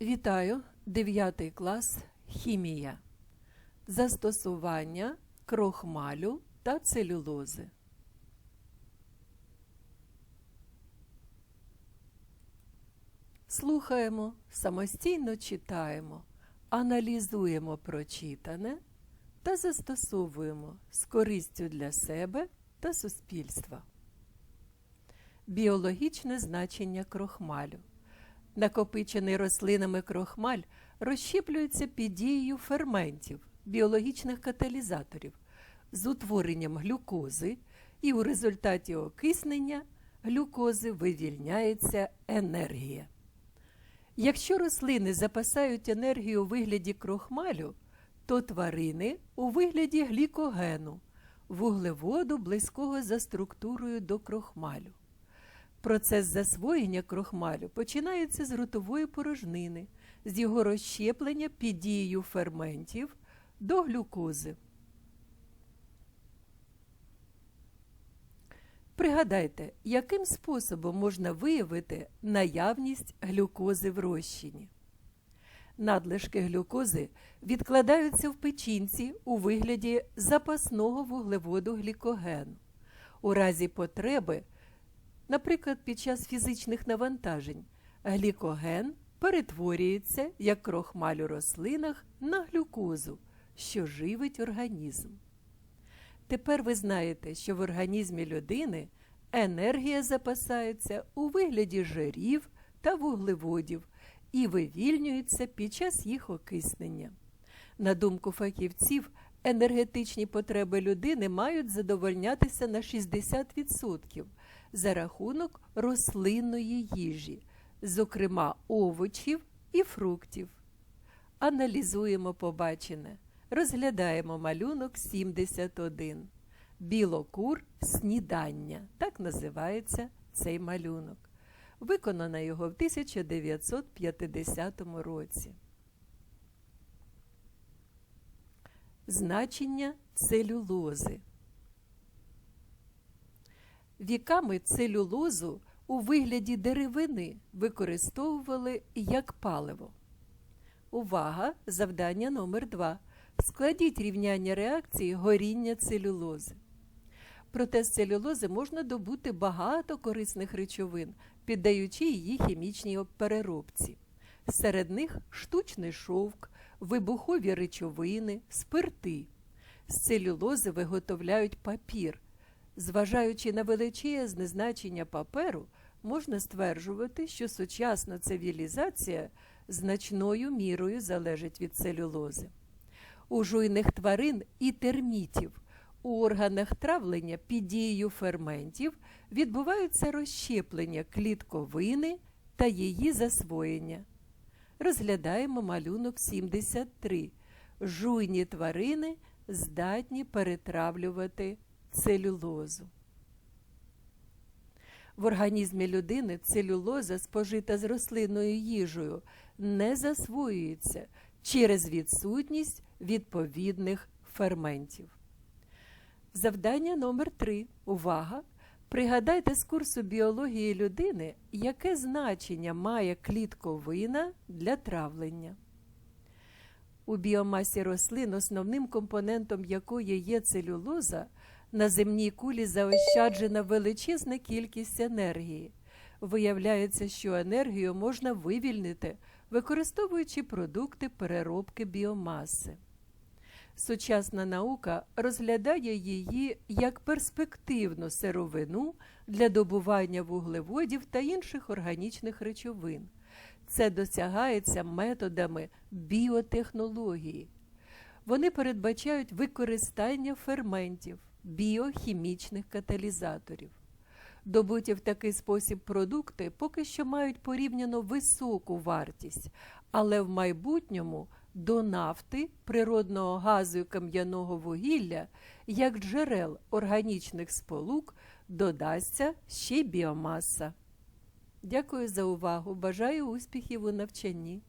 Вітаю 9 клас Хімія. Застосування крохмалю та целюлози. Слухаємо, самостійно читаємо, аналізуємо прочитане та застосовуємо з користю для себе та суспільства. Біологічне значення крохмалю. Накопичений рослинами крохмаль розщеплюється під дією ферментів, біологічних каталізаторів з утворенням глюкози, і у результаті окиснення глюкози вивільняється енергія. Якщо рослини запасають енергію у вигляді крохмалю, то тварини у вигляді глікогену, вуглеводу близького за структурою до крохмалю. Процес засвоєння крохмалю починається з ротової порожнини, з його розщеплення під дією ферментів до глюкози. Пригадайте, яким способом можна виявити наявність глюкози в розчині. Надлишки глюкози відкладаються в печінці у вигляді запасного вуглеводу глікогену. У разі потреби Наприклад, під час фізичних навантажень глікоген перетворюється як крохмаль у рослинах на глюкозу, що живить організм. Тепер ви знаєте, що в організмі людини енергія запасається у вигляді жирів та вуглеводів і вивільнюється під час їх окиснення. На думку фахівців, енергетичні потреби людини мають задовольнятися на 60% за рахунок рослинної їжі, зокрема овочів і фруктів. Аналізуємо побачене. Розглядаємо малюнок 71. Білокур снідання. Так називається цей малюнок. Виконано його в 1950 році. Значення целюлози. Віками целюлозу у вигляді деревини використовували як паливо. Увага! Завдання номер 2 Складіть рівняння реакції горіння целюлози. Проте з целюлози можна добути багато корисних речовин, піддаючи її хімічній переробці. Серед них штучний шовк, вибухові речовини, спирти. З целюлози виготовляють папір. Зважаючи на величезне значення паперу, можна стверджувати, що сучасна цивілізація значною мірою залежить від целюлози. У жуйних тварин і термітів у органах травлення під дією ферментів відбуваються розщеплення клітковини та її засвоєння. Розглядаємо малюнок 73. Жуйні тварини здатні перетравлювати целюлозу. В організмі людини целюлоза, спожита з рослинною їжею, не засвоюється через відсутність відповідних ферментів. Завдання номер 3 Увага! Пригадайте з курсу біології людини, яке значення має клітковина для травлення. У біомасі рослин, основним компонентом якої є целюлоза, на земній кулі заощаджена величезна кількість енергії. Виявляється, що енергію можна вивільнити, використовуючи продукти переробки біомаси. Сучасна наука розглядає її як перспективну сировину для добування вуглеводів та інших органічних речовин. Це досягається методами біотехнології. Вони передбачають використання ферментів, біохімічних каталізаторів. Добуті в такий спосіб продукти поки що мають порівняно високу вартість, але в майбутньому до нафти, природного газу і кам'яного вугілля, як джерел органічних сполук, додасться ще біомаса. Дякую за увагу. Бажаю успіхів у навчанні.